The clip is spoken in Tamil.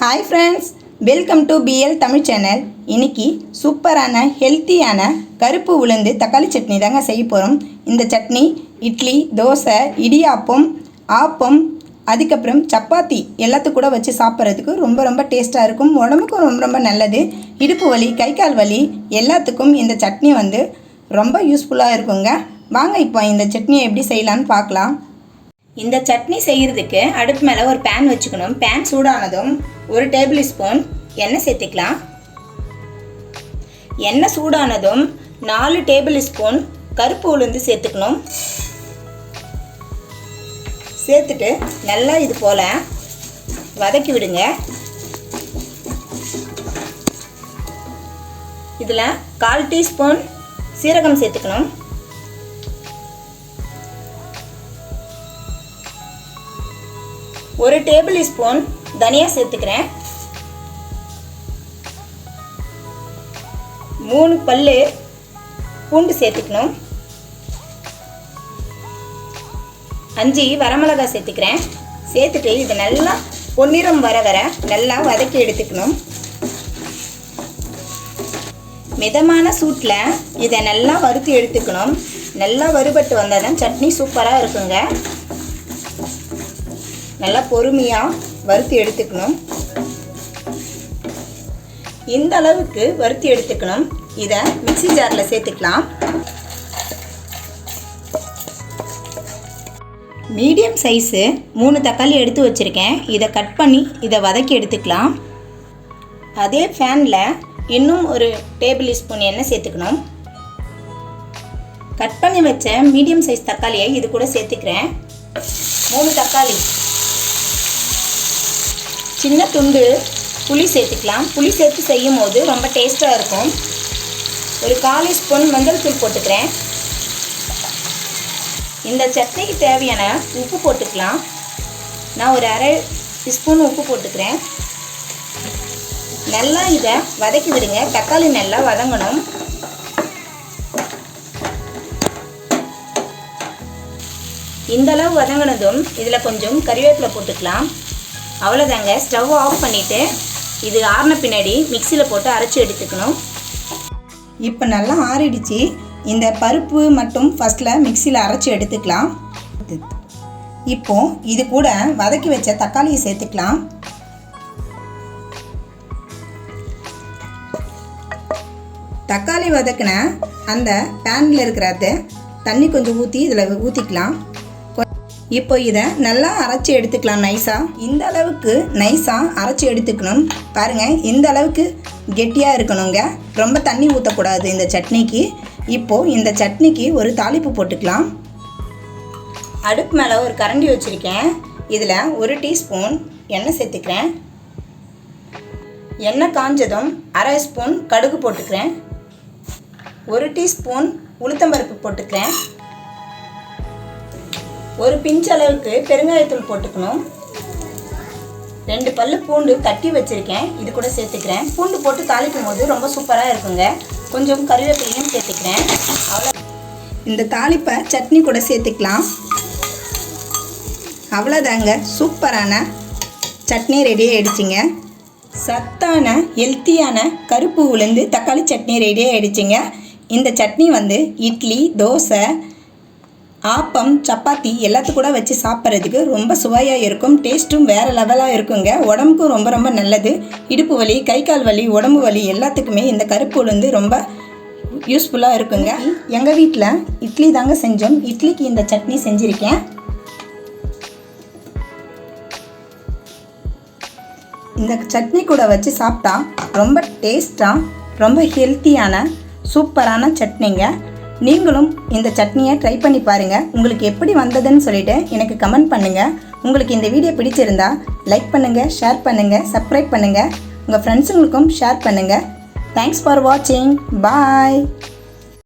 Hi friends welcome to BL Tamil channel இன்னைக்கு சூப்பரான ஹெல்த்தியான கருப்பு உளுந்து தக்காளி சட்னி தாங்க செய்ய போகிறோம் இந்த சட்னி இட்லி தோசை இடியாப்பம் ஆப்பம் அதுக்கப்புறம் சப்பாத்தி எல்லாத்துக்கும் கூட வச்சு சாப்பிட்றதுக்கு ரொம்ப ரொம்ப டேஸ்ட்டாக இருக்கும். உடம்புக்கும் ரொம்ப ரொம்ப நல்லது. இடுப்பு வலி கை கால் வலி எல்லாத்துக்கும் இந்த சட்னி வந்து ரொம்ப யூஸ்ஃபுல்லாக இருக்குங்க. வாங்க இப்போ இந்த சட்னியை எப்படி செய்யலான்னு பார்க்கலாம். இந்த சட்னி செய்கிறதுக்கு அடுப்பு மேலே ஒரு பேன் வச்சுக்கணும். பேன் சூடானதும் ஒரு டேபிள் ஸ்பூன் எண்ணெய் சேர்த்துக்கலாம். எண்ணெய் சூடானதும் நாலு டேபிள் ஸ்பூன் கருப்பு உளுந்து சேர்த்துக்கணும். சேர்த்துட்டு நல்லா இது போல் வதக்கி விடுங்க. இதில் கால் டீஸ்பூன் சீரகம் சேர்த்துக்கணும். ஒரு டேபிள் ஸ்பூன் தனியா சேர்த்துக்கிறேன். மூணு பல்லு பூண்டு சேர்த்துக்கணும். அஞ்சு வரமிளகாய் சேர்த்துக்கிறேன். சேர்த்துட்டு இது நல்லா பொன்னிறம் வர வர நல்லா வதக்கி எடுத்துக்கணும். மிதமான சூட்டில் இதை நல்லா வறுத்து எடுத்துக்கணும். நல்லா வறுபட்டு வந்தால் தான் சட்னி சூப்பராக இருக்குங்க. நல்லா பொறுமையாக வறுத்து எடுத்துக்கணும். இந்த அளவுக்கு வறுத்து எடுத்துக்கணும். இதை மிக்சி ஜாரில் சேர்த்துக்கலாம். மீடியம் சைஸு மூணு தக்காளி எடுத்து வச்சுருக்கேன். இதை கட் பண்ணி இதை வதக்கி எடுத்துக்கலாம். அதே ஃபேனில் இன்னும் ஒரு டேபிள் ஸ்பூன் எண்ணெய் சேர்த்துக்கணும். கட் பண்ணி வச்ச மீடியம் சைஸ் தக்காளியை இது கூட சேர்த்துக்கிறேன். மூணு தக்காளி. சின்ன துண்டு புளி சேர்த்துக்கலாம். புளி சேர்த்து செய்யும் போது ரொம்ப டேஸ்ட்டாக இருக்கும். ஒரு காலி ஸ்பூன் மஞ்சள் தூள் போட்டுக்கிறேன். இந்த சட்னிக்கு தேவையான உப்பு போட்டுக்கலாம். நான் ஒரு அரை ஸ்பூன் உப்பு போட்டுக்கிறேன். நல்லா இதை வதக்கி விடுங்க. தக்காளி நல்லா வதங்கணும். இந்த அளவு வதங்கினதும் இதில் கொஞ்சம் கறிவேப்பிலை போட்டுக்கலாம். அவ்வளோதாங்க ஸ்டவ் ஆஃப் பண்ணிவிட்டு இது ஆறின பின்னாடி மிக்சியில் போட்டு அரைச்சி எடுத்துக்கணும். இப்போ நல்லா ஆறிடுச்சு. இந்த பருப்பு மட்டும் ஃபஸ்ட்டில் மிக்சியில் அரைச்சி எடுத்துக்கலாம். இப்போ இது கூட வதக்கி வச்ச தக்காளியை சேர்த்துக்கலாம். தக்காளி வதக்கின அந்த பேனில் இருக்கிறத தண்ணி கொஞ்சம் ஊற்றி இதில் ஊற்றிக்கலாம் இப்போ இதை நல்லா அரைச்சி எடுத்துக்கலாம் நைஸாக இந்த அளவுக்கு நைஸாக அரைச்சி எடுத்துக்கணும். பாருங்கள் இந்த அளவுக்கு கெட்டியாக இருக்கணுங்க. ரொம்ப தண்ணி ஊற்றக்கூடாது இந்த சட்னிக்கு. இப்போது இந்த சட்னிக்கு ஒரு தாளிப்பு போட்டுக்கலாம். அடுப்பு மேலே ஒரு கரண்டி வச்சுருக்கேன். இதில் ஒரு டீஸ்பூன் எண்ணெய் சேர்த்துக்கிறேன். எண்ணெய் காஞ்சதும் அரை ஸ்பூன் கடுகு போட்டுக்கிறேன். ஒரு டீஸ்பூன் உளுத்தம்பருப்பு போட்டுக்கிறேன். ஒரு பிஞ்ச் அளவுக்கு பெருங்காயத்தூள் போட்டுக்கணும். ரெண்டு பல்லு பூண்டு தட்டி வச்சுருக்கேன். இது கூட சேர்த்துக்கிறேன். பூண்டு போட்டு தாளிக்கும் போது ரொம்ப சூப்பராக இருக்குங்க. கொஞ்சம் கருவேப்பிலையும் சேர்த்துக்கிறேன். அவ்வளோ. இந்த தாளிப்பை சட்னி கூட சேர்த்துக்கலாம். அவ்வளோதாங்க. சூப்பரான சட்னி ரெடி ஆகிடுச்சிங்க சத்தான ஹெல்த்தியான கருப்பு உளுந்து தக்காளி சட்னி ரெடி ஆகிடுச்சிங்க இந்த சட்னி வந்து இட்லி தோசை ஆப்பம் சப்பாத்தி எல்லாத்து கூட வச்சு சாப்பிட்றதுக்கு ரொம்ப சுவையாக இருக்கும். டேஸ்ட்டும் வேறு லெவலாக இருக்குங்க. உடம்புக்கும் ரொம்ப ரொம்ப நல்லது. இடுப்பு வலி கை கால் வலி உடம்பு வலி எல்லாத்துக்குமே இந்த கருப்பு உளுந்து ரொம்ப யூஸ்ஃபுல்லாக இருக்குங்க. எங்கள் வீட்டில் இட்லி தாங்க செஞ்சோம். இட்லிக்கு இந்த சட்னி செஞ்சுருக்கேன். இந்த சட்னி கூட வச்சு சாப்பிட்டா ரொம்ப டேஸ்ட்டாக ரொம்ப ஹெல்த்தியான சூப்பரான சட்னிங்க. நீங்களும் இந்த சட்னியை ட்ரை பண்ணி பாருங்கள் உங்களுக்கு எப்படி வந்ததுன்னு சொல்லிட்டு எனக்கு கமெண்ட் பண்ணுங்கள் உங்களுக்கு இந்த வீடியோ பிடிச்சிருந்தா லைக் பண்ணுங்கள் ஷேர் பண்ணுங்கள் சப்ஸ்கிரைப் பண்ணுங்கள் உங்கள் ஃப்ரெண்ட்ஸுங்களுக்கும் ஷேர் பண்ணுங்கள் தேங்க்ஸ் ஃபார் வாட்சிங் பாய்